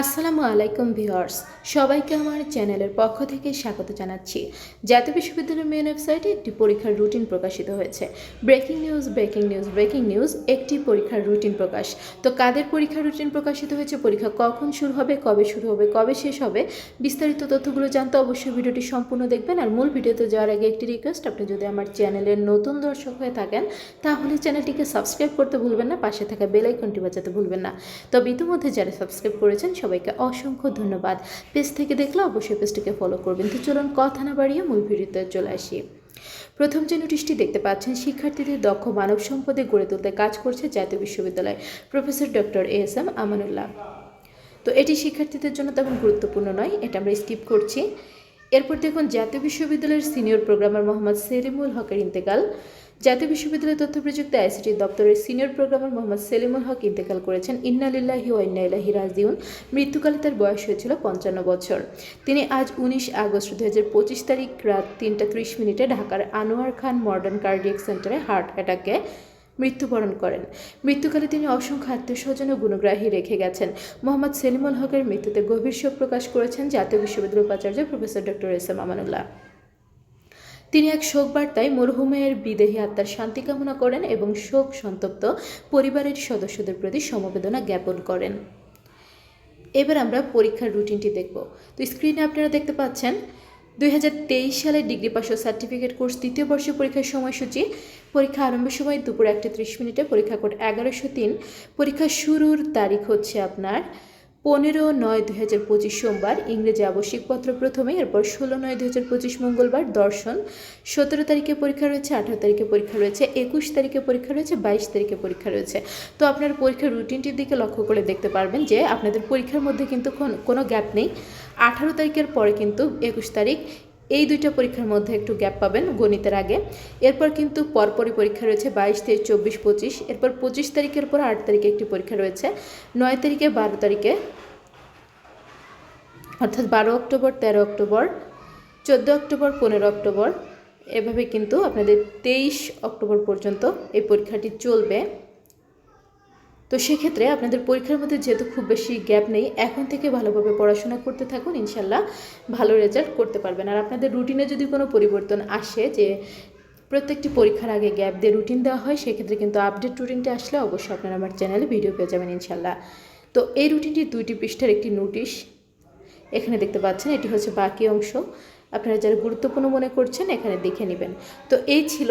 আসসালামু আলাইকুম ভিউয়ার্স, সবাইকে আমার চ্যানেলের পক্ষ থেকে স্বাগত জানাচ্ছি। জাতীয় বিশ্ববিদ্যালয়ের মেন ওয়েবসাইটে একটি পরীক্ষার রুটিন প্রকাশিত হয়েছে। Breaking news breaking news breaking news, একটি পরীক্ষার রুটিন প্রকাশ। তো কাদের পরীক্ষার রুটিন প্রকাশিত হয়েছে, পরীক্ষা কখন শুরু হবে, কবে শুরু হবে, কবে শেষ হবে, বিস্তারিত তথ্যগুলো জানতে অবশ্যই ভিডিওটি সম্পূর্ণ দেখবেন। আর মূল ভিডিওতে যাওয়ার আগে একটি রিকোয়েস্ট আপনি যদি আমার চ্যানেলের নতুন দর্শক হয়ে থাকেন, তাহলে চ্যানেলটিকে সাবস্ক্রাইব করতে ভুলবেন না, পাশে থাকা বেল আইকনটি বাজাতে ভুলবেন না। তবে ইতিমধ্যে যারা সাবস্ক্রাইব করেছেন সবাইকে অসংখ্য ধন্যবাদ। পেজ থেকে দেখলে অবশ্যই পেজটিকে ফলো করবেন। তো চলুন কথা না বাড়িয়ে মূল ভিডিওতে চলে আসি। প্রথম যে নোটিশটি দেখতে পাচ্ছেন, শিক্ষার্থীদের দক্ষ মানব সম্পদে গড়ে তুলতে কাজ করছে জাতীয় বিশ্ববিদ্যালয় professor doctor A S M Amanullah. তো এটি শিক্ষার্থীদের জন্য তেমন গুরুত্বপূর্ণ নয়, এটা আমরা স্কিপ করছি। এরপর দেখুন, জাতীয় বিশ্ববিদ্যালয়ের সিনিয়র প্রোগ্রামার মোহাম্মদ সেলিমুল হকের ইন্তেকাল। জাতীয় বিশ্ববিদ্যালয় তথ্য প্রযুক্তি আইসিটি দপ্তরের সিনিয়র প্রোগ্রামার মোহাম্মদ সেলিমুল হক ইন্তেকাল করেছেন। ইন্নালিল্লাহি ওয়া ইন্না ইলাইহি রাজিউন। মৃত্যুকালে তার বয়স হয়েছিল পঞ্চান্ন বছর। তিনি আজ উনিশ আগস্ট দু হাজার পঁচিশ তারিখ রাত তিনটা ত্রিশ মিনিটে ঢাকার আনোয়ার খান মডার্ন কার্ডিয়াক সেন্টারে হার্ট অ্যাটাকে মৃত্যুবরণ করেন। মৃত্যুকালে তিনি অসংখ্য আত্মীয় স্বজন ও গুণগ্রাহী রেখে গেছেন। মোহাম্মদ সেলিমুল হকের মৃত্যুতে গভীর শোক প্রকাশ করেছেন জাতীয় বিশ্ববিদ্যালয় উপাচার্য professor doctor S M Amanullah. তিনি এক শোক বার্তায় মরহুমের বিদেহী আত্মার শান্তি কামনা করেন এবং শোক সন্তপ্ত পরিবারের সদস্যদের প্রতি সমবেদনা জ্ঞাপন করেন। এবার আমরা পরীক্ষার রুটিনটি দেখব। তো স্ক্রিনে আপনারা দেখতে পাচ্ছেন দুই হাজার তেইশ সালে ডিগ্রি পাস ও সার্টিফিকেট কোর্স দ্বিতীয় বর্ষের পরীক্ষার সময়সূচি। পরীক্ষা আরম্ভের সময় দুপুর একটা ত্রিশ মিনিটে পরীক্ষা কোড এগারোশো তিন। পরীক্ষা শুরুর তারিখ হচ্ছে আপনার পনেরো নয় দুই হাজার পঁচিশ সোমবার ইংরেজি আবশ্যিকপত্র প্রথমে, এরপর ষোলো নয় দুই হাজার পঁচিশ মঙ্গলবার দর্শন, সতেরো তারিখে পরীক্ষা রয়েছে, আঠারো তারিখে পরীক্ষা রয়েছে, একুশ তারিখে পরীক্ষা রয়েছে, বাইশ তারিখে পরীক্ষা রয়েছে। তো আপনার পরীক্ষার রুটিনটির দিকে লক্ষ্য করে দেখতে পারবেন যে আপনাদের পরীক্ষার মধ্যে কিন্তু কোনো গ্যাপ নেই। আঠারো তারিখের পরে কিন্তু একুশ তারিখ এই দুইটা পরীক্ষার মধ্যে একটু গ্যাপ পাবেন গণিতের আগে। এরপর কিন্তু পরপরই পরীক্ষা রয়েছে বাইশ, তেইশ, চব্বিশ, পঁচিশ। এরপর পঁচিশ তারিখের পর আট তারিখে একটি পরীক্ষা রয়েছে। নয় তারিখে বারো তারিখে, অর্থাৎ বারো অক্টোবর, তেরো অক্টোবর, চোদ্দ অক্টোবর, পনেরো অক্টোবর। এভাবে কিন্তু আপনাদের তেইশ অক্টোবর পর্যন্ত এই পরীক্ষাটি চলবে। তো সেক্ষেত্রে আপনাদের পরীক্ষার মধ্যে যেহেতু খুব বেশি গ্যাপ নেই, এখন থেকে ভালোভাবে পড়াশোনা করতে থাকুন, ইনশাল্লাহ ভালো রেজাল্ট করতে পারবেন। আর আপনাদের রুটিনে যদি কোনো পরিবর্তন আসে যে প্রত্যেকটি পরীক্ষার আগে গ্যাপ দিয়ে রুটিন দেওয়া হয়, সেক্ষেত্রে কিন্তু আপডেট রুটিনটা আসলে অবশ্যই আপনারা আমার চ্যানেলে ভিডিও পেয়ে যাবেন, ইনশাল্লাহ। তো এই রুটিনটি দুইটি পৃষ্ঠার একটি নোটিশ এখানে দেখতে পাচ্ছেন, এটি হচ্ছে বাকি অংশ। আপনারা যারা গুরুত্বপূর্ণ মনে করছেন, এখানে দেখে নেবেন। তো এই ছিল